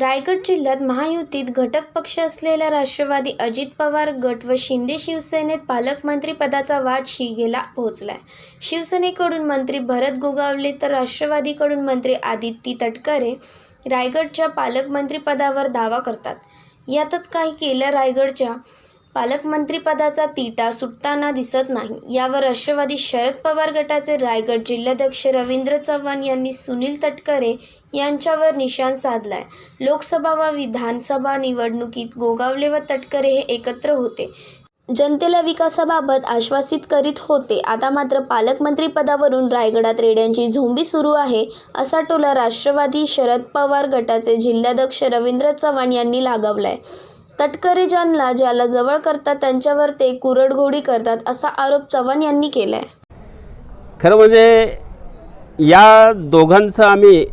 रायगड जिल्ह्यात महायुतीत घटक पक्ष असलेला राष्ट्रवादी अजित पवार गट व शिंदे शिवसेनेत पालकमंत्रीपदाचा वाद शिगेला पोहोचलाय. शिवसेनेकडून मंत्री भरत गोगावले तर राष्ट्रवादीकडून मंत्री आदित्य तटकरे रायगडच्या पालकमंत्रीपदावर दावा करतात. यातच काही केल्या रायगडच्या पालकमंत्रीपदाचा तिटा सुटताना दिसत नाही. यावर राष्ट्रवादी शरद पवार गटाचे रायगड जिल्हाध्यक्ष रवींद्र चव्हाण यांनी सुनील तटकरे यांच्यावर निशाण साधलाय. लोकसभा व विधानसभा निवडणुकीत गोगावले व तटकरे हे एकत्र होते. जनतेला विकासाबाबत आश्वासित करीत होते. आता मात्र पालकमंत्रीपदावरून रायगडात रेड्यांची झोंबी सुरू आहे असा टोला राष्ट्रवादी शरद पवार गटाचे जिल्हाध्यक्ष रवींद्र चव्हाण यांनी लागवलाय. तटकरे ज्यांना ज्याला जवळ करतात त्यांच्यावर ते कुरडघोडी करतात असा आरोप चव्हाण यांनी केलाय. खरं म्हणजे या दोघांचं आम्ही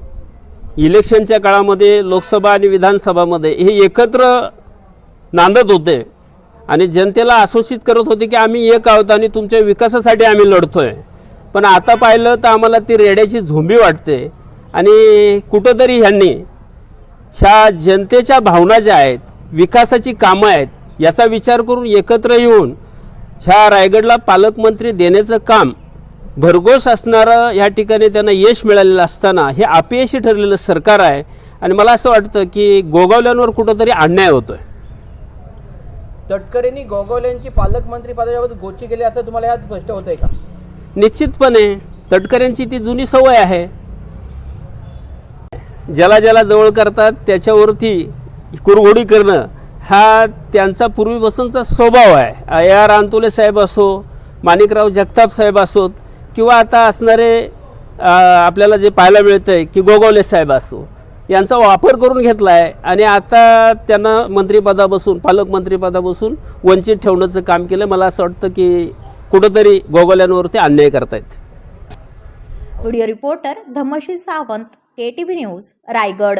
इलेक्शनच्या काळामध्ये लोकसभा आणि विधानसभामध्ये हे एकत्र नांदत होते. आणि जनतेला आश्वासित करत होते की आम्ही एक आहोत आणि तुमच्या विकासासाठी आम्ही लढतोय. पण आता पाहिलं तर आम्हाला ती रेड्याची झोंबी वाटते. आणि कुठंतरी ह्यांनी ह्या जनतेच्या भावना ज्या आहेत विकासाची कामं आहेत याचा विचार करून एकत्र येऊन ह्या रायगडला पालकमंत्री देण्याचं काम भरघोस असणारं या ठिकाणी त्यांना यश मिळालेलं असताना हे अपयशी ठरलेलं सरकार आहे. आणि मला असं वाटतं की गोगावल्यांवर कुठंतरी अन्याय होतोय. तटकरेंनी गोगोलेंची पालकमंत्री पदाबाबत गोची केली असं तुम्हाला यात स्पष्ट होतंय का? निश्चितपणे तटकऱ्यांची ती जुनी सवय आहे. ज्याला ज्याला जवळ करतात त्याच्यावरती कुरघोडी करणं हा त्यांचा पूर्वीपासूनचा स्वभाव आहे. ए आर आंतुले साहेब असो माणिकराव जगताप साहेब असोत किंवा आता असणारे आपल्याला जे पाहायला मिळतं आहे की गोगवले साहेब असो यांचा वापर करून घेतला आहे आणि आता त्यांना मंत्रिपदापासून पालकमंत्रीपदापासून वंचित ठेवण्याचं काम केलं. मला असं वाटतं की कुठंतरी गोगवल्यांवरती अन्याय करतायत. Video reporter Dhammashi Sawant KTV news Raigad.